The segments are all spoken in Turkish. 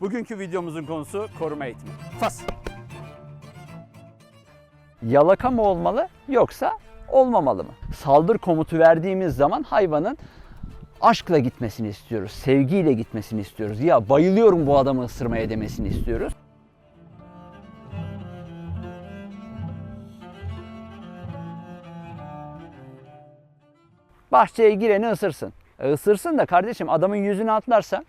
Bugünkü videomuzun konusu koruma eğitimi. Fas. Yalaka mı olmalı yoksa olmamalı mı? Saldır komutu verdiğimiz zaman hayvanın aşkla gitmesini istiyoruz. Sevgiyle gitmesini istiyoruz. Ya bayılıyorum bu adamı ısırmaya demesini istiyoruz. Bahçeye gireni ısırsın. E, ısırsın da kardeşim adamın yüzünü atlarsa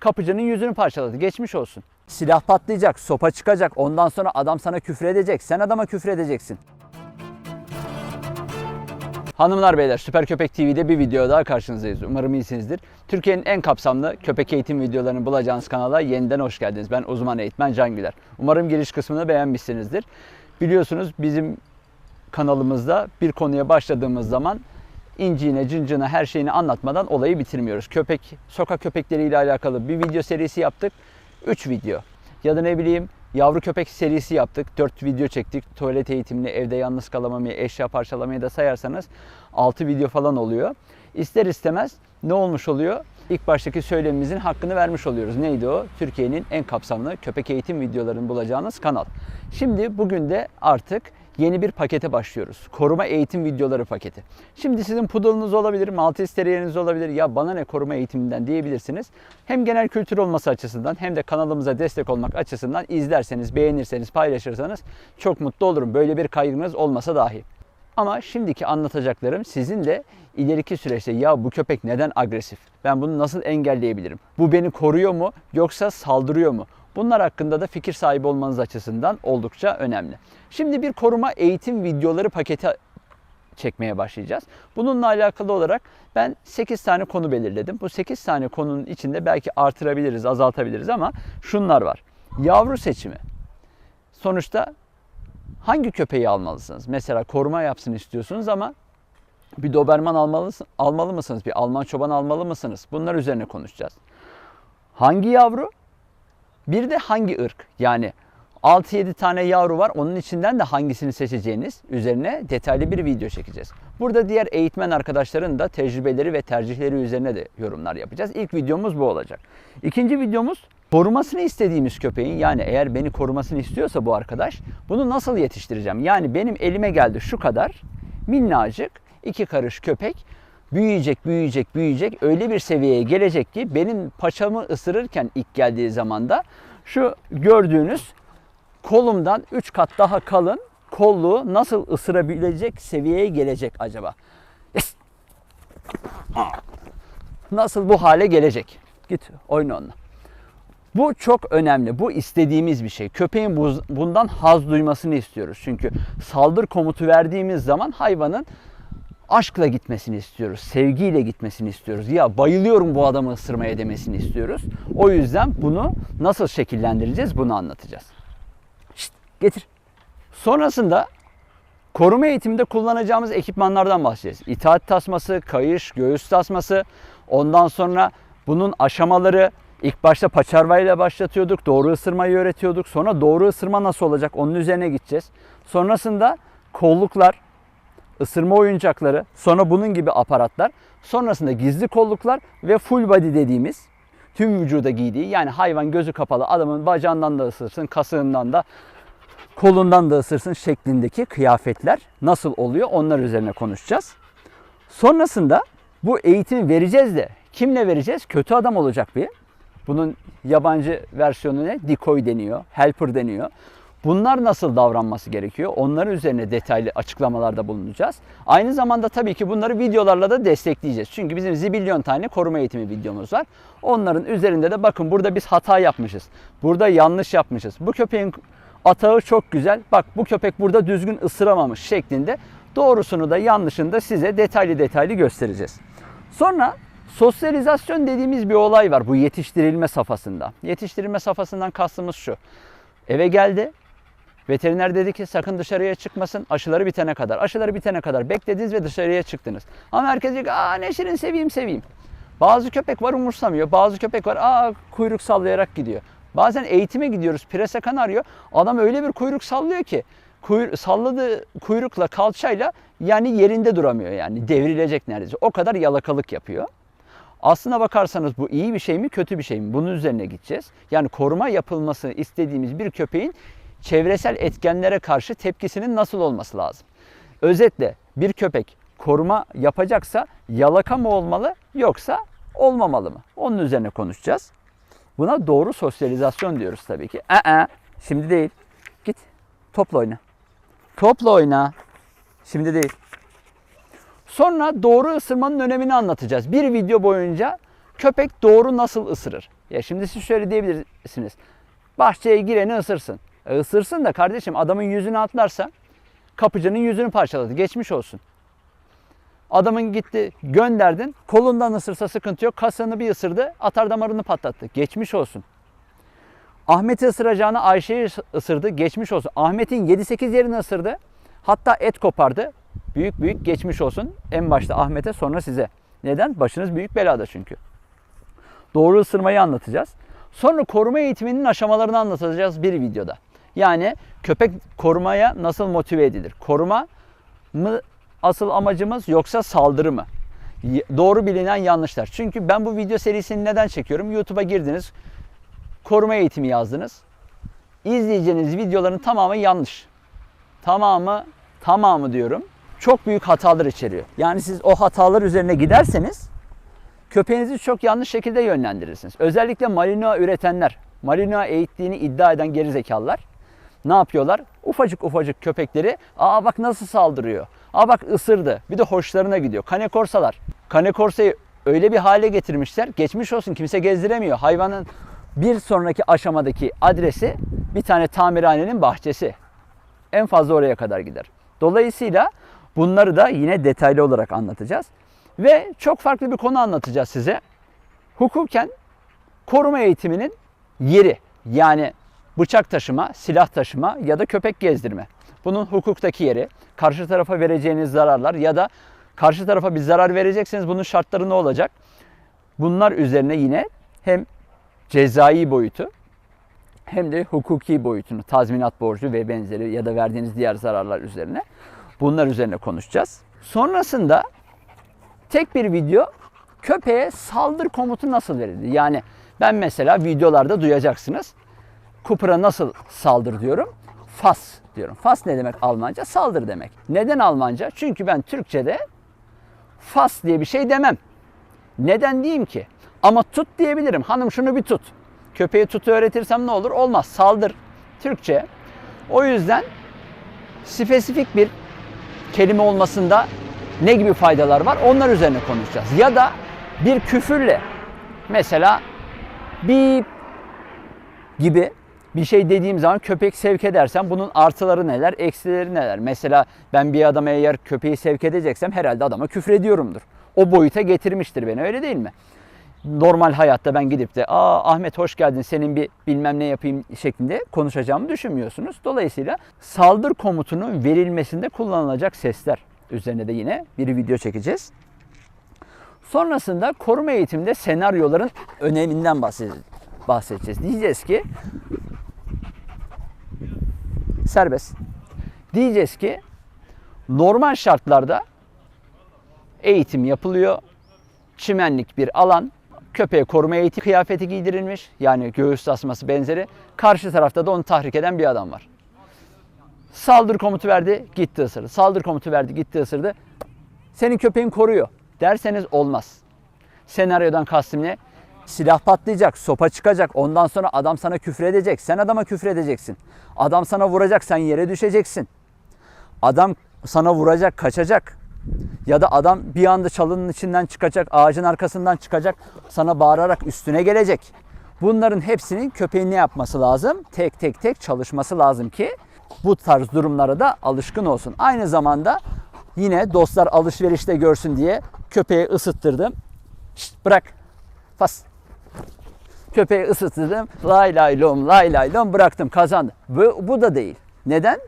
kapıcının yüzünü parçaladı. Geçmiş olsun. Silah patlayacak, sopa çıkacak. Ondan sonra adam sana küfür edecek. Sen adama küfür edeceksin. Hanımlar beyler Süper Köpek TV'de bir video daha karşınızdayız. Umarım iyisinizdir. Türkiye'nin en kapsamlı köpek eğitim videolarını bulacağınız kanala yeniden hoş geldiniz. Ben uzman eğitmen Can Güler. Umarım giriş kısmını beğenmişsinizdir. Biliyorsunuz bizim kanalımızda bir konuya başladığımız zaman inciğine, cıncına her şeyini anlatmadan olayı bitirmiyoruz. Köpek, sokak köpekleriyle alakalı bir video serisi yaptık. 3 video. Ya da ne bileyim yavru köpek serisi yaptık. 4 video çektik. Tuvalet eğitimini, evde yalnız kalamamayı, eşya parçalamayı da sayarsanız 6 video falan oluyor. İster istemez ne olmuş oluyor? İlk baştaki söylemimizin hakkını vermiş oluyoruz. Neydi o? Türkiye'nin en kapsamlı köpek eğitim videolarını bulacağınız kanal. Şimdi bugün de artık yeni bir pakete başlıyoruz. Koruma eğitim videoları paketi. Şimdi sizin poodle'ınız olabilir, Maltese Terrier'iniz olabilir. Ya bana ne koruma eğitiminden diyebilirsiniz. Hem genel kültür olması açısından hem de kanalımıza destek olmak açısından izlerseniz, beğenirseniz, paylaşırsanız çok mutlu olurum. Böyle bir kaygınız olmasa dahi. Ama şimdiki anlatacaklarım sizin de ileriki süreçte ya bu köpek neden agresif? Ben bunu nasıl engelleyebilirim? Bu beni koruyor mu yoksa saldırıyor mu? Bunlar hakkında da fikir sahibi olmanız açısından oldukça önemli. Şimdi bir koruma eğitim videoları paketi çekmeye başlayacağız. Bununla alakalı olarak ben 8 tane konu belirledim. Bu 8 tane konunun içinde belki artırabiliriz, azaltabiliriz ama şunlar var. Yavru seçimi. Sonuçta hangi köpeği almalısınız? Mesela koruma yapsın istiyorsunuz ama bir Doberman almalı, almalı mısınız? Bir Alman çoban almalı mısınız? Bunlar üzerine konuşacağız. Hangi yavru? Bir de hangi ırk? Yani 6-7 tane yavru var. Onun içinden de hangisini seçeceğiniz üzerine detaylı bir video çekeceğiz. Burada diğer eğitmen arkadaşların da tecrübeleri ve tercihleri üzerine de yorumlar yapacağız. İlk videomuz bu olacak. İkinci videomuz korumasını istediğimiz köpeğin yani eğer beni korumasını istiyorsa bu arkadaş bunu nasıl yetiştireceğim? Yani benim elime geldi şu kadar minnacık iki karış köpek büyüyecek, büyüyecek, büyüyecek. Öyle bir seviyeye gelecek ki benim paçamı ısırırken ilk geldiği zamanda şu gördüğünüz kolumdan 3 kat daha kalın kolluğu nasıl ısırabilecek seviyeye gelecek acaba? Yes. Nasıl bu hale gelecek? Git oyna onunla. Bu çok önemli. Bu istediğimiz bir şey. Köpeğin bu- bundan haz duymasını istiyoruz. Çünkü saldır komutu verdiğimiz zaman hayvanın aşkla gitmesini istiyoruz. Sevgiyle gitmesini istiyoruz. Ya bayılıyorum bu adamı ısırmaya demesini istiyoruz. O yüzden bunu nasıl şekillendireceğiz bunu anlatacağız. Şşt, getir. Sonrasında koruma eğitiminde kullanacağımız ekipmanlardan bahsedeceğiz. İtaat tasması, kayış, göğüs tasması. Ondan sonra bunun aşamaları ilk başta paçarvayla başlatıyorduk. Doğru ısırmayı öğretiyorduk. Sonra doğru ısırma nasıl olacak onun üzerine gideceğiz. Sonrasında kolluklar, ısırma oyuncakları, sonra bunun gibi aparatlar, sonrasında gizli kolluklar ve full body dediğimiz tüm vücuda giydiği yani hayvan gözü kapalı adamın bacağından da ısırsın, kasığından da kolundan da ısırsın şeklindeki kıyafetler nasıl oluyor onlar üzerine konuşacağız. Sonrasında bu eğitimi vereceğiz de kimle vereceğiz? Kötü adam olacak bir. Bunun yabancı versiyonu ne? Decoy deniyor, helper deniyor. Bunlar nasıl davranması gerekiyor? Onların üzerine detaylı açıklamalarda bulunacağız. Aynı zamanda tabii ki bunları videolarla da destekleyeceğiz. Çünkü bizim zibilyon tane koruma eğitimi videomuz var. Onların üzerinde de bakın burada biz hata yapmışız. Burada yanlış yapmışız. Bu köpeğin atağı çok güzel. Bak bu köpek burada düzgün ısıramamış şeklinde doğrusunu da yanlışını da size detaylı detaylı göstereceğiz. Sonra sosyalizasyon dediğimiz bir olay var bu yetiştirilme safhasında. Yetiştirilme safhasından kastımız şu. Eve geldi. Veteriner dedi ki sakın dışarıya çıkmasın aşıları bitene kadar. Aşıları bitene kadar beklediniz ve dışarıya çıktınız. Ama herkes diyor ki aa Neşir'in seveyim seveyim. Bazı köpek var umursamıyor. Bazı köpek var aa kuyruk sallayarak gidiyor. Bazen eğitime gidiyoruz. Prese kan arıyor. Adam öyle bir kuyruk sallıyor ki kuyru, salladığı kuyrukla kalçayla yani yerinde duramıyor yani devrilecek neredeyse. O kadar yalakalık yapıyor. Aslına bakarsanız bu iyi bir şey mi kötü bir şey mi? Bunun üzerine gideceğiz. Yani koruma yapılması istediğimiz bir köpeğin çevresel etkenlere karşı tepkisinin nasıl olması lazım? Özetle bir köpek koruma yapacaksa yalaka mı olmalı yoksa olmamalı mı? Onun üzerine konuşacağız. Buna doğru sosyalizasyon diyoruz tabii ki. Aa, şimdi değil. Git topla oyna. Topla oyna. Şimdi değil. Sonra doğru ısırmanın önemini anlatacağız. Bir video boyunca köpek doğru nasıl ısırır? Ya şimdi siz şöyle diyebilirsiniz. Bahçeye gireni ısırsın. E ısırsın da kardeşim adamın yüzünü atlarsa kapıcının yüzünü parçaladı. Geçmiş olsun. Adamın gitti gönderdin kolundan ısırsa sıkıntı yok. Kasını bir ısırdı atar damarını patlattı. Geçmiş olsun. Ahmet'i ısıracağına Ayşe'yi ısırdı. Geçmiş olsun. Ahmet'in 7-8 yerini ısırdı. Hatta et kopardı. Büyük büyük geçmiş olsun. En başta Ahmet'e sonra size. Neden? Başınız büyük belada çünkü. Doğru ısırmayı anlatacağız. Sonra koruma eğitiminin aşamalarını anlatacağız bir videoda. Yani köpek korumaya nasıl motive edilir? Koruma mı asıl amacımız yoksa saldırı mı? Doğru bilinen yanlışlar. Çünkü ben bu video serisini neden çekiyorum? YouTube'a girdiniz. Koruma eğitimi yazdınız. İzleyeceğiniz videoların tamamı yanlış. Tamamı, tamamı diyorum. Çok büyük hatalar içeriyor. Yani siz o hatalar üzerine giderseniz köpeğinizi çok yanlış şekilde yönlendirirsiniz. Özellikle Malinois üretenler, Malinois eğittiğini iddia eden gerizekalılar ne yapıyorlar? Ufacık ufacık köpekleri, aa bak nasıl saldırıyor. Aa bak ısırdı. Bir de hoşlarına gidiyor. Kane korsalar. Kane korsayı öyle bir hale getirmişler. Geçmiş olsun kimse gezdiremiyor. Hayvanın bir sonraki aşamadaki adresi bir tane tamirhanenin bahçesi. En fazla oraya kadar gider. Dolayısıyla bunları da yine detaylı olarak anlatacağız. Ve çok farklı bir konu anlatacağız size. Hukuken koruma eğitiminin yeri yani bıçak taşıma, silah taşıma ya da köpek gezdirme. Bunun hukuktaki yeri, karşı tarafa vereceğiniz zararlar ya da karşı tarafa bir zarar verecekseniz bunun şartları ne olacak? Bunlar üzerine yine hem cezai boyutu hem de hukuki boyutunu, tazminat borcu ve benzeri ya da verdiğiniz diğer zararlar üzerine bunlar üzerine konuşacağız. Sonrasında tek bir video köpeğe saldır komutu nasıl verilir? Yani ben mesela videolarda duyacaksınız. Cooper'a nasıl saldır diyorum? Fas diyorum. Fas ne demek Almanca? Saldır demek. Neden Almanca? Çünkü ben Türkçe'de fas diye bir şey demem. Neden diyeyim ki? Ama tut diyebilirim. Hanım şunu bir tut. Köpeğe tut öğretirsem ne olur? Olmaz. Saldır. Türkçe. O yüzden spesifik bir kelime olmasında ne gibi faydalar var? Onlar üzerine konuşacağız. Ya da bir küfürle mesela bir gibi bir şey dediğim zaman köpek sevk edersem bunun artıları neler, eksileri neler? Mesela ben bir adama eğer köpeği sevk edeceksem herhalde adama küfür ediyorumdur. O boyuta getirmiştir beni öyle değil mi? Normal hayatta ben gidip de aa Ahmet hoş geldin senin bir bilmem ne yapayım şeklinde konuşacağımı düşünmüyorsunuz. Dolayısıyla saldır komutunun verilmesinde kullanılacak sesler üzerine de yine bir video çekeceğiz. Sonrasında koruma eğitiminde senaryoların öneminden bahsedeceğiz. Diyeceğiz ki serbest. Diyeceğiz ki normal şartlarda eğitim yapılıyor. Çimenlik bir alan. Köpeğe koruma eğitim kıyafeti giydirilmiş. Yani göğüs tasması benzeri. Karşı tarafta da onu tahrik eden bir adam var. Saldır komutu verdi, gitti ısırdı. Saldır komutu verdi, gitti ısırdı. Senin köpeğin koruyor derseniz olmaz. Senaryodan kastım ne? Silah patlayacak, sopa çıkacak. Ondan sonra adam sana küfür edecek. Sen adama küfür edeceksin. Adam sana vuracak, sen yere düşeceksin. Adam sana vuracak, kaçacak. Ya da adam bir anda çalının içinden çıkacak, ağacın arkasından çıkacak, sana bağırarak üstüne gelecek. Bunların hepsinin köpeğin ne yapması lazım? Tek tek tek çalışması lazım ki bu tarz durumlara da alışkın olsun. Aynı zamanda yine dostlar alışverişte görsün diye köpeği ısıttırdım. Şşt, bırak. Fas. Köpeği ısıttırdım. Lay lay lom lay lay lom bıraktım kazandı. Bu, bu da değil. Neden?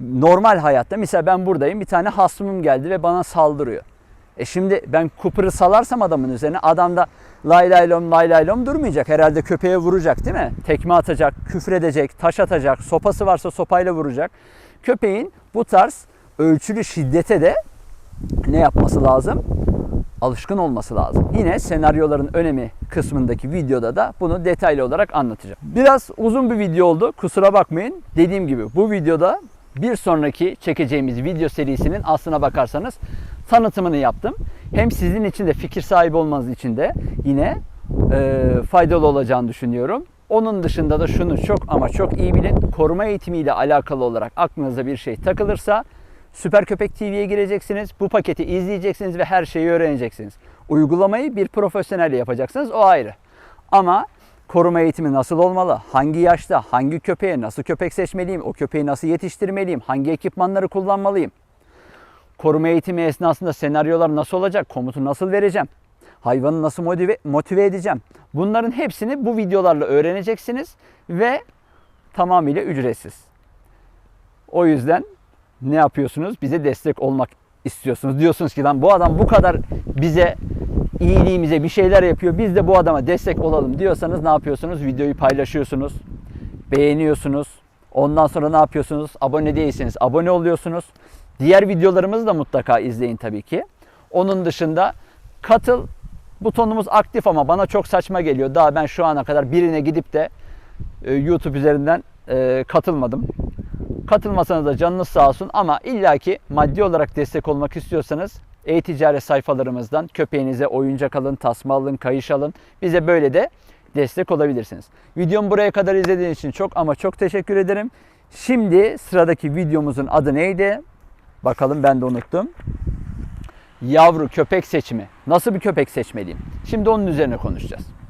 Normal hayatta mesela ben buradayım bir tane hasmım geldi ve bana saldırıyor. E şimdi ben Cooper'ı salarsam adamın üzerine adam da lay lay lom lay lay lom durmayacak. Herhalde köpeğe vuracak değil mi? Tekme atacak, küfür edecek, taş atacak, sopası varsa sopayla vuracak. Köpeğin bu tarz ölçülü şiddete de ne yapması lazım? alışkın olması lazım. Yine senaryoların önemi kısmındaki videoda da bunu detaylı olarak anlatacağım. Biraz uzun bir video oldu. Kusura bakmayın. Dediğim gibi bu videoda bir sonraki çekeceğimiz video serisinin aslına bakarsanız tanıtımını yaptım. Hem sizin için de fikir sahibi olmanız için de yine e, faydalı olacağını düşünüyorum. Onun dışında da şunu çok ama çok iyi bilin. Koruma eğitimiyle alakalı olarak aklınıza bir şey takılırsa Süper Köpek TV'ye gireceksiniz. Bu paketi izleyeceksiniz ve her şeyi öğreneceksiniz. Uygulamayı bir profesyonelle yapacaksınız. O ayrı. Ama koruma eğitimi nasıl olmalı? Hangi yaşta, hangi köpeğe nasıl köpek seçmeliyim? O köpeği nasıl yetiştirmeliyim? Hangi ekipmanları kullanmalıyım? Koruma eğitimi esnasında senaryolar nasıl olacak? Komutu nasıl vereceğim? Hayvanı nasıl motive, motive edeceğim? Bunların hepsini bu videolarla öğreneceksiniz ve tamamıyla ücretsiz. O yüzden ne yapıyorsunuz? Bize destek olmak istiyorsunuz. Diyorsunuz ki lan bu adam bu kadar bize iyiliğimize bir şeyler yapıyor. Biz de bu adama destek olalım diyorsanız ne yapıyorsunuz? Videoyu paylaşıyorsunuz. Beğeniyorsunuz. Ondan sonra ne yapıyorsunuz? Abone değilseniz abone oluyorsunuz. Diğer videolarımızı da mutlaka izleyin tabii ki. Onun dışında katıl butonumuz aktif ama bana çok saçma geliyor. Daha ben şu ana kadar birine gidip de e, YouTube üzerinden e, katılmadım. Katılmasanız da canınız sağ olsun ama illaki maddi olarak destek olmak istiyorsanız e-ticaret sayfalarımızdan köpeğinize oyuncak alın, tasma alın, kayış alın. Bize böyle de destek olabilirsiniz. Videomu buraya kadar izlediğiniz için çok ama çok teşekkür ederim. Şimdi sıradaki videomuzun adı neydi? Bakalım ben de unuttum. Yavru köpek seçimi. Nasıl bir köpek seçmeliyim? Şimdi onun üzerine konuşacağız.